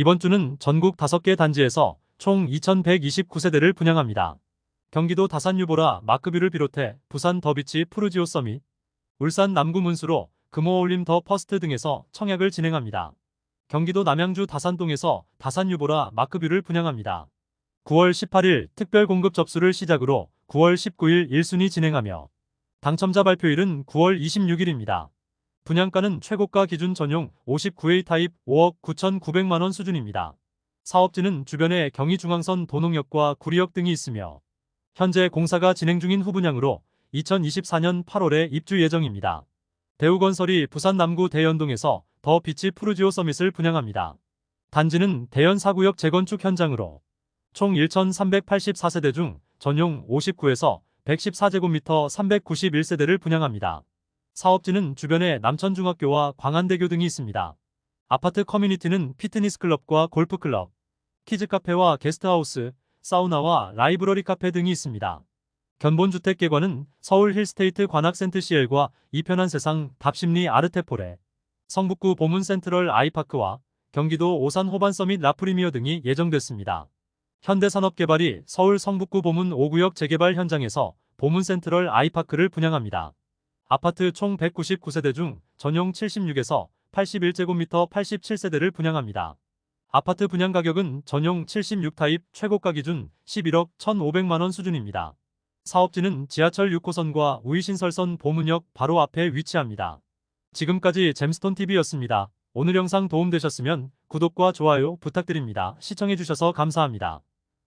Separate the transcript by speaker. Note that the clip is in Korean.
Speaker 1: 이번 주는 전국 5개 단지에서 총 2,129세대를 분양합니다. 경기도 다산 유보라 마크뷰를 비롯해 부산 더비치 푸르지오 서밋, 울산 남구 문수로 금호올림 더 퍼스트 등에서 청약을 진행합니다. 경기도 남양주 다산동에서 다산 유보라 마크뷰를 분양합니다. 9월 18일 특별 공급 접수를 시작으로 9월 19일 1순위 진행하며 당첨자 발표일은 9월 26일입니다. 분양가는 최고가 기준 전용 59A 타입 5억 9,900만원 수준입니다. 사업지는 주변에 경의중앙선 도농역과 구리역 등이 있으며 현재 공사가 진행 중인 후분양으로 2024년 8월에 입주 예정입니다. 대우건설이 부산 남구 대연동에서 더 비치 푸르지오 서밋을 분양합니다. 단지는 대연 4구역 재건축 현장으로 총 1,384세대 중 전용 59에서 114제곱미터 391세대를 분양합니다. 사업지는 주변에 남천중학교와 광안대교 등이 있습니다. 아파트 커뮤니티는 피트니스 클럽과 골프클럽, 키즈카페와 게스트하우스, 사우나와 라이브러리 카페 등이 있습니다. 견본주택계관은 서울 힐스테이트 관악센트 CL과 이편한 세상 답심리 아르테포레, 성북구 보문 센트럴 아이파크와 경기도 오산 호반 서밋 라프리미어 등이 예정됐습니다. 현대산업개발이 서울 성북구 보문 5구역 재개발 현장에서 보문 센트럴 아이파크를 분양합니다. 아파트 총 199세대 중 전용 76에서 81제곱미터 87세대를 분양합니다. 아파트 분양 가격은 전용 76타입 최고가 기준 11억 1,500만원 수준입니다. 사업지는 지하철 6호선과 우이신설선 보문역 바로 앞에 위치합니다. 지금까지 잼스톤TV였습니다. 오늘 영상 도움되셨으면 구독과 좋아요 부탁드립니다. 시청해주셔서 감사합니다.